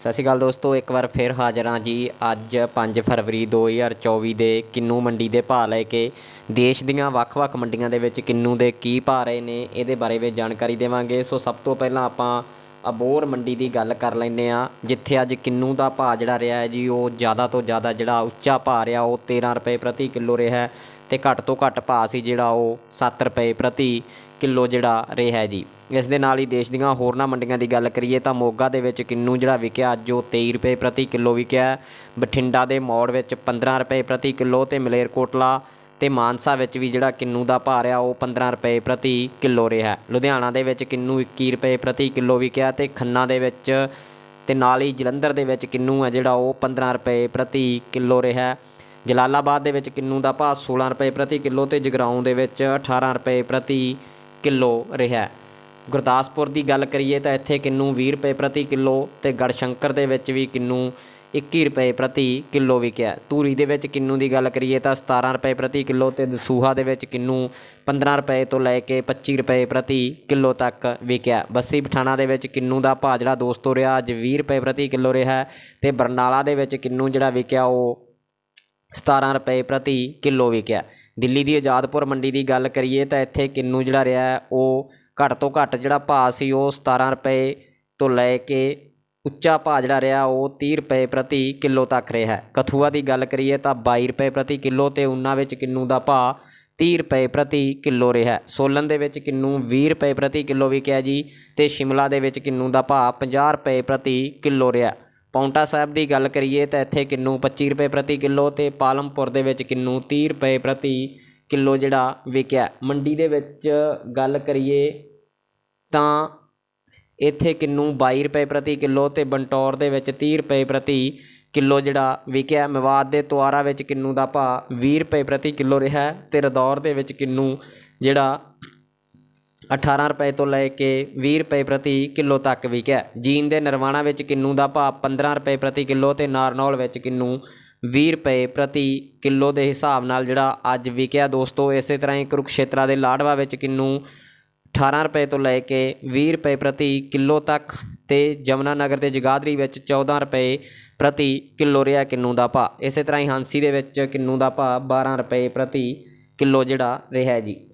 ਸਤਿ ਸ਼੍ਰੀ ਅਕਾਲ ਦੋਸਤੋ, ਇੱਕ ਵਾਰ ਫਿਰ ਹਾਜ਼ਰ ਹਾਂ ਜੀ। ਅੱਜ 5 ਫਰਵਰੀ 2024 ਦੇ ਕਿੰਨੂ ਮੰਡੀ ਦੇ ਭਾਅ ਲੈ ਕੇ ਦੇਸ਼ ਦੀਆਂ ਵੱਖ-ਵੱਖ ਮੰਡੀਆਂ ਦੇ ਵਿੱਚ ਕਿੰਨੂ ਦੇ ਕੀ ਭਾਅ ਰਹੇ ਨੇ, ਇਹਦੇ ਬਾਰੇ ਵਿੱਚ ਜਾਣਕਾਰੀ ਦੇਵਾਂਗੇ। ਸੋ ਸਭ ਤੋਂ ਪਹਿਲਾਂ ਆਪਾਂ ਅਬੋਰ ਮੰਡੀ ਦੀ ਗੱਲ ਕਰ ਲੈਂਦੇ ਆ ਜਿੱਥੇ ਅੱਜ ਕਿੰਨੂ ਦਾ ਭਾਅ ਜਿਹੜਾ ਰਿਹਾ ਹੈ ਜੀ, ਉਹ ਜ਼ਿਆਦਾ ਤੋਂ ਜ਼ਿਆਦਾ ਜਿਹੜਾ ਉੱਚਾ ਭਾਅ ਰਿਹਾ, ਉਹ 13 ਰੁਪਏ ਪ੍ਰਤੀ ਕਿਲੋ ਰਿਹਾ ਹੈ ਤੇ ਘੱਟ ਤੋਂ ਘੱਟ ਭਾਅ ਸੀ ਜਿਹੜਾ ਉਹ 7 ਰੁਪਏ ਪ੍ਰਤੀ। ਕਿਲੋ ਜਿਹੜਾ ਰਿਹਾ ਜੀ। ਇਸ ਦੇ ਨਾਲ ਹੀ ਦੇਸ਼ ਦੀਆਂ ਹੋਰਨਾਂ ਮੰਡੀਆਂ ਦੀ ਗੱਲ ਕਰੀਏ ਤਾਂ ਮੋਗਾ ਦੇ ਵਿੱਚ ਕਿੰਨੂ ਜਿਹੜਾ ਵਿਕਿਆ, ਅੱਜ ਉਹ 23 ਰੁਪਏ ਪ੍ਰਤੀ ਕਿਲੋ ਵਿਕਿਆ ਬਠਿੰਡਾ ਦੇ ਮੌੜ ਵਿੱਚ 15 ਰੁਪਏ ਪ੍ਰਤੀ ਕਿਲੋ ਤੇ ਮਲੇਰਕੋਟਲਾ ਤੇ ਮਾਨਸਾ ਵਿੱਚ ਵੀ ਜਿਹੜਾ ਕਿੰਨੂ ਦਾ ਭਾਅ ਰਿਹਾ ਉਹ 15 ਰੁਪਏ ਪ੍ਰਤੀ ਕਿਲੋ ਰਿਹਾ ਲੁਧਿਆਣਾ ਦੇ ਵਿੱਚ ਕਿੰਨੂ 21 ਰੁਪਏ ਪ੍ਰਤੀ ਕਿਲੋ ਵਿਕਿਆ ਤੇ ਖੰਨਾ ਦੇ ਵਿੱਚ ਤੇ ਨਾਲ ਹੀ ਜਲੰਧਰ ਦੇ ਵਿੱਚ ਕਿੰਨੂ ਹੈ ਜਿਹੜਾ, ਉਹ 15 ਰੁਪਏ ਪ੍ਰਤੀ ਕਿਲੋ ਰਿਹਾ ਜਲਾਲਾਬਾਦ ਦੇ ਵਿੱਚ ਕਿੰਨੂ ਦਾ ਭਾਅ 16 ਰੁਪਏ ਪ੍ਰਤੀ ਕਿਲੋ ਤੇ ਜਗਰਾਉਂ ਦੇ ਵਿੱਚ 18 ਰੁਪਏ ਪ੍ਰਤੀ ਕਿਲੋ ਰਿਹਾ ਗੁਰਦਾਸਪੁਰ ਦੀ ਗੱਲ ਕਰੀਏ ਤਾਂ ਇੱਥੇ ਕਿੰਨੂ 20 ਰੁਪਏ ਪ੍ਰਤੀ ਕਿਲੋ ਤੇ ਗੜਸ਼ੰਕਰ ਦੇ ਵਿੱਚ ਵੀ ਕਿੰਨੂ 21 ਰੁਪਏ ਪ੍ਰਤੀ ਕਿਲੋ ਵਿਕਿਆ ਧੂਰੀ ਦੇ ਵਿੱਚ ਕਿੰਨੂ ਦੀ ਗੱਲ ਕਰੀਏ ਤਾਂ 17 ਰੁਪਏ ਪ੍ਰਤੀ ਕਿਲੋ ਤੇ ਦਸੂਹਾ ਦੇ ਵਿੱਚ ਕਿੰਨੂ 15 ਰੁਪਏ ਤੋਂ ਲੈ ਕੇ 25 ਰੁਪਏ ਪ੍ਰਤੀ ਕਿਲੋ ਤੱਕ ਵਿਕਿਆ ਬੱਸੀ ਪਠਾਣਾ ਦੇ ਵਿੱਚ ਕਿੰਨੂ ਦਾ ਭਾਅ ਜਿਹੜਾ ਦੋਸਤੋ ਰਿਹਾ, ਅੱਜ 20 ਰੁਪਏ ਪ੍ਰਤੀ ਕਿਲੋ ਰਿਹਾ ਹੈ ਤੇ ਬਰਨਾਲਾ ਦੇ ਵਿੱਚ ਕਿੰਨੂ ਜਿਹੜਾ ਵਿਕਿਆ ਉਹ 17 ਰੁਪਏ ਪ੍ਰਤੀ ਕਿਲੋ ਵਿਕਿਆ। ਦਿੱਲੀ ਦੀ ਆਜ਼ਾਦਪੁਰ ਮੰਡੀ ਦੀ ਗੱਲ ਕਰੀਏ ਤਾਂ ਇੱਥੇ ਕਿੰਨੂ ਜਿਹੜਾ ਰਿਹਾ, ਉਹ ਘੱਟ ਤੋਂ ਘੱਟ ਜਿਹੜਾ ਭਾਅ ਸੀ, ਉਹ 17 ਰੁਪਏ ਤੋਂ ਲੈ ਕੇ ਉੱਚਾ ਭਾਅ ਜਿਹੜਾ ਰਿਹਾ, ਉਹ 30 ਰੁਪਏ ਪ੍ਰਤੀ ਕਿਲੋ ਤੱਕ ਰਿਹਾ। ਕਥੂਆ ਦੀ ਗੱਲ ਕਰੀਏ ਤਾਂ 22 ਰੁਪਏ ਪ੍ਰਤੀ ਕਿਲੋ ਤੇ ਉਹਨਾਂ ਵਿੱਚ ਕਿੰਨੂ ਦਾ ਭਾਅ 30 ਰੁਪਏ ਪ੍ਰਤੀ ਕਿਲੋ ਰਿਹਾ। ਸੋਲਨ ਦੇ ਵਿੱਚ ਕਿੰਨੂ 20 ਰੁਪਏ ਪ੍ਰਤੀ ਕਿਲੋ ਵਿਕਿਆ ਜੀ ਤੇ ਸ਼ਿਮਲਾ ਦੇ ਵਿੱਚ ਕਿੰਨੂ ਦਾ ਭਾਅ 50 ਰੁਪਏ ਪ੍ਰਤੀ ਕਿਲੋ ਰਿਹਾ। ਪੌਂਟਾ ਸਾਹਿਬ ਦੀ ਗੱਲ ਕਰੀਏ ਤਾਂ ਇੱਥੇ ਕਿੰਨੂ 25 ਰੁਪਏ ਪ੍ਰਤੀ ਕਿਲੋ ਅਤੇ ਪਾਲਮਪੁਰ ਦੇ ਵਿੱਚ ਕਿੰਨੂ ਤੀਹ ਰੁਪਏ ਪ੍ਰਤੀ ਕਿਲੋ ਜਿਹੜਾ ਵਿਕਿਆ ਮੰਡੀ ਦੇ ਵਿੱਚ ਗੱਲ ਕਰੀਏ ਤਾਂ ਇੱਥੇ ਕਿੰਨੂ ਬਾਈ ਰੁਪਏ ਪ੍ਰਤੀ ਕਿਲੋ ਅਤੇ ਬੰਟੌਰ ਦੇ ਵਿੱਚ ਤੀਹ ਰੁਪਏ ਪ੍ਰਤੀ ਕਿਲੋ ਜਿਹੜਾ ਵਿਕਿਆ ਮਵਾਦ ਦੇ ਤੁਆਰਾ ਵਿੱਚ ਕਿੰਨੂ ਦਾ ਭਾਅ ਵੀਹ ਰੁਪਏ ਪ੍ਰਤੀ ਕਿਲੋ ਰਿਹਾ ਅਤੇ ਰਦੌਰ ਦੇ ਵਿੱਚ ਕਿੰਨੂ ਜਿਹੜਾ 18 ਰੁਪਏ ਤੋਂ ਲੈ ਕੇ 20 ਰੁਪਏ ਪ੍ਰਤੀ ਕਿਲੋ ਤੱਕ ਵਿਕਿਆ। ਜੀਨ ਦੇ ਨਰਵਾਣਾ ਵਿੱਚ ਕਿੰਨੂ ਦਾ ਭਾਅ 15 ਰੁਪਏ ਪ੍ਰਤੀ ਕਿਲੋ ਤੇ ਨਾਰਨੌਲ ਵਿੱਚ ਕਿੰਨੂ 20 ਰੁਪਏ ਪ੍ਰਤੀ ਕਿਲੋ ਦੇ ਹਿਸਾਬ ਨਾਲ ਜਿਹੜਾ ਅੱਜ ਵਿਕਿਆ। ਦੋਸਤੋ, ਇਸੇ ਤਰ੍ਹਾਂ ਹੀ ਕੁਰੂਕਸ਼ੇਤਰਾ ਦੇ ਲਾਡਵਾ ਵਿੱਚ ਕਿੰਨੂ 18 ਰੁਪਏ ਤੋਂ ਲੈ ਕੇ 20 ਰੁਪਏ ਪ੍ਰਤੀ ਕਿਲੋ ਤੱਕ ਤੇ ਜਮਨਾ ਨਗਰ ਤੇ ਜਗਾਦਰੀ ਵਿੱਚ 14 ਰੁਪਏ ਪ੍ਰਤੀ ਕਿਲੋ ਰਿਹਾ ਕਿੰਨੂ ਦਾ ਭਾਅ। ਇਸੇ ਤਰ੍ਹਾਂ ਹੀ ਹਾਂਸੀ ਦੇ ਵਿੱਚ ਕਿੰਨੂ ਦਾ ਭਾਅ 12 ਰੁਪਏ ਪ੍ਰਤੀ ਕਿਲੋ ਜਿਹੜਾ ਰਿਹਾ ਜੀ।